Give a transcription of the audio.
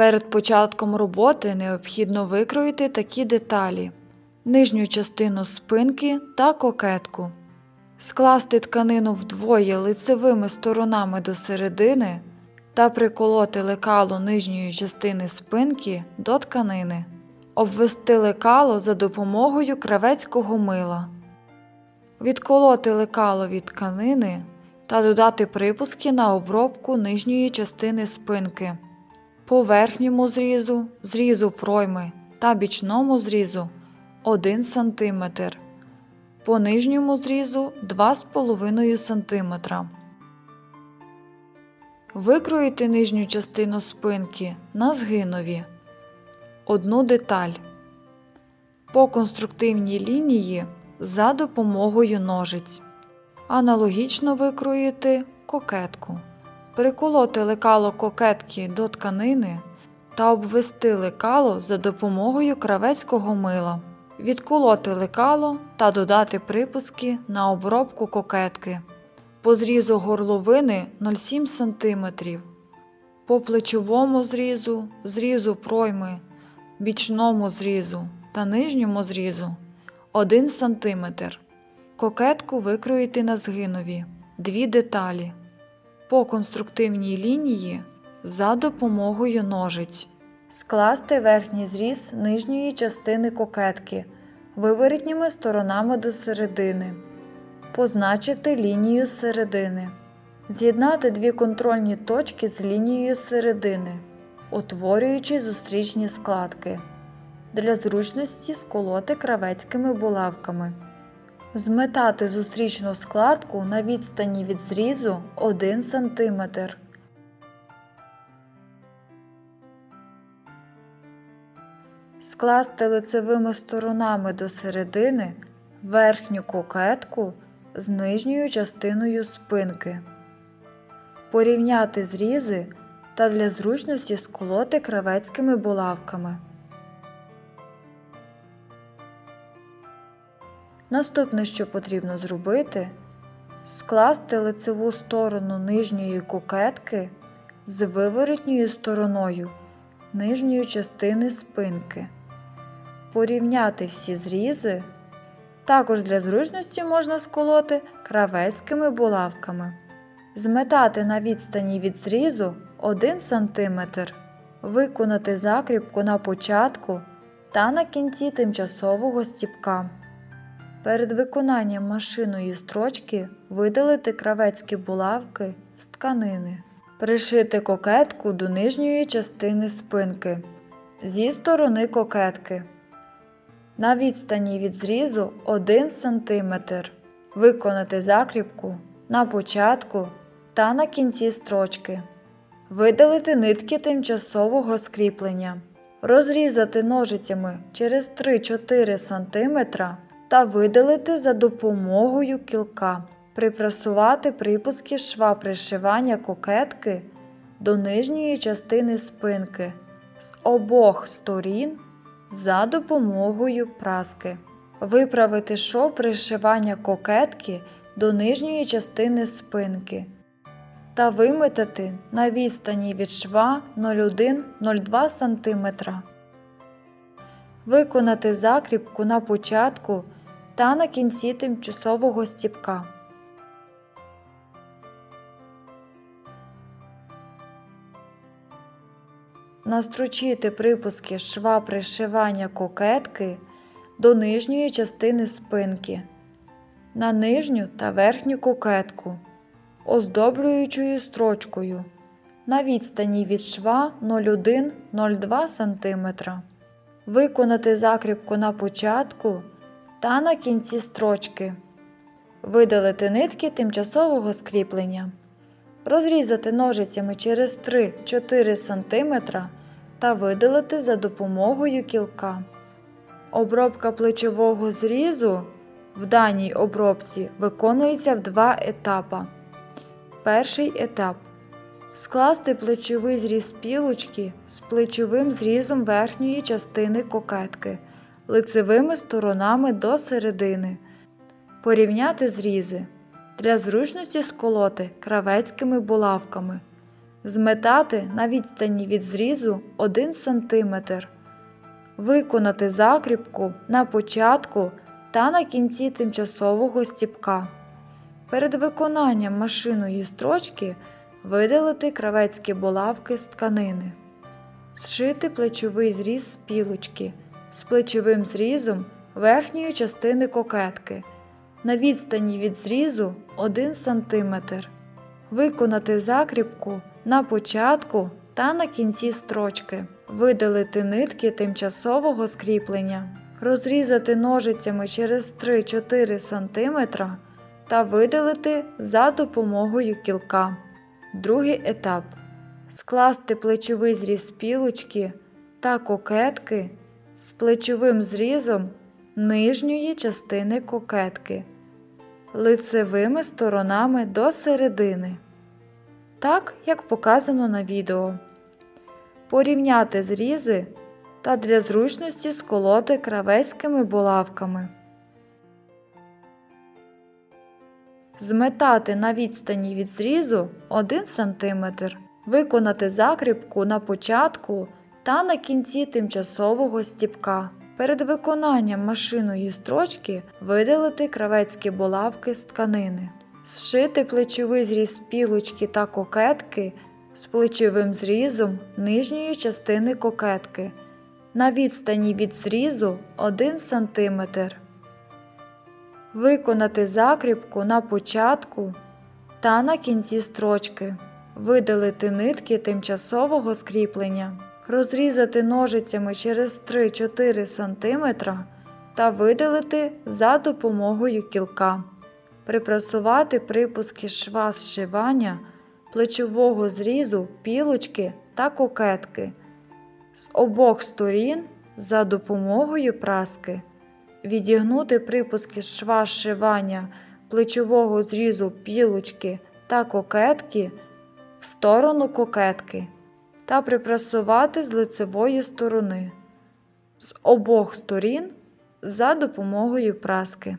Перед початком роботи необхідно викроїти такі деталі: нижню частину спинки та кокетку, скласти тканину вдвоє лицевими сторонами до середини та приколоти лекало нижньої частини спинки до тканини, обвести лекало за допомогою кравецького мила, відколоти лекало від тканини та додати припуски на обробку нижньої частини спинки. По верхньому зрізу, зрізу пройми та бічному зрізу 1 см, по нижньому зрізу 2,5 см. Викроїти нижню частину спинки на згинові. Одну деталь. По конструктивній лінії за допомогою ножиць. Аналогічно викроїти кокетку. Приколоти лекало кокетки до тканини та обвести лекало за допомогою кравецького мила. Відколоти лекало та додати припуски на обробку кокетки. По зрізу горловини 0,7 см. По плечовому зрізу, зрізу пройми, бічному зрізу та нижньому зрізу 1 см. Кокетку викроїти на згинові. Дві деталі. По конструктивній лінії за допомогою ножиць. Скласти верхній зріз нижньої частини кокетки виворітніми сторонами до середини. Позначити лінію середини. З'єднати дві контрольні точки з лінією середини, утворюючи зустрічні складки. Для зручності сколоти кравецькими булавками. Зметати зустрічну складку на відстані від зрізу 1 см. Скласти лицевими сторонами до середини верхню кокетку з нижньою частиною спинки. Порівняти зрізи та для зручності сколоти кравецькими булавками. Наступне, що потрібно зробити, скласти лицеву сторону нижньої кокетки з виворотньою стороною нижньої частини спинки. Порівняти всі зрізи. Також для зручності можна сколоти кравецькими булавками. Зметати на відстані від зрізу 1 см. Виконати закріпку на початку та на кінці тимчасового стіпка. Перед виконанням машиною строчки видалити кравецькі булавки з тканини. Пришити кокетку до нижньої частини спинки зі сторони кокетки. На відстані від зрізу 1 см. Виконати закріпку на початку та на кінці строчки. Видалити нитки тимчасового скріплення. Розрізати ножицями через 3-4 см та видалити за допомогою кілка. Припрасувати припуски шва пришивання кокетки до нижньої частини спинки з обох сторін за допомогою праски. Виправити шов пришивання кокетки до нижньої частини спинки та виметати на відстані від шва 0,1-0,2 см. Виконати закріпку на початку та на кінці тимчасового стіпка. Настрочити припуски шва пришивання кокетки до нижньої частини спинки, на нижню та верхню кокетку, оздоблюючою строчкою на відстані від шва 0,1-0,2 см. Виконати закріпку на початку та на кінці строчки. Видалити нитки тимчасового скріплення. Розрізати ножицями через 3-4 см та видалити за допомогою кілка. Обробка плечового зрізу в даній обробці виконується в два етапи. Перший етап скласти плечовий зріз пілочки з плечовим зрізом верхньої частини кокетки лицевими сторонами до середини. Порівняти зрізи. Для зручності сколоти кравецькими булавками. Зметати на відстані від зрізу 1 см. Виконати закріпку на початку та на кінці тимчасового стіпка. Перед виконанням машиної строчки видалити кравецькі булавки з тканини. Зшити плечовий зріз з пілочки з плечовим зрізом верхньої частини кокетки на відстані від зрізу 1 см. Виконати закріпку на початку та на кінці строчки. Видалити нитки тимчасового скріплення. Розрізати ножицями через 3-4 см та видалити за допомогою кілка. Другий етап. Скласти плечовий зріз пілочки та кокетки з плечовим зрізом нижньої частини кокетки лицевими сторонами до середини, так як показано на відео. Порівняти зрізи та для зручності сколоти кравецькими булавками. Зметати на відстані від зрізу 1 см. Виконати закріпку на початку та на кінці тимчасового стіпка. Перед виконанням машиної строчки видалити кравецькі булавки з тканини. Зшити плечовий зріз пілочки та кокетки з плечовим зрізом нижньої частини кокетки на відстані від зрізу 1 см. Виконати закріпку на початку та на кінці строчки. Видалити нитки тимчасового скріплення. Розрізати ножицями через 3-4 см та видалити за допомогою кілка. Припрасувати припуски шва зшивання плечового зрізу пілочки та кокетки з обох сторін за допомогою праски. Відігнути припуски шва зшивання плечового зрізу пілочки та кокетки в сторону кокетки та припрасувати з лицевої сторони з обох сторін за допомогою праски.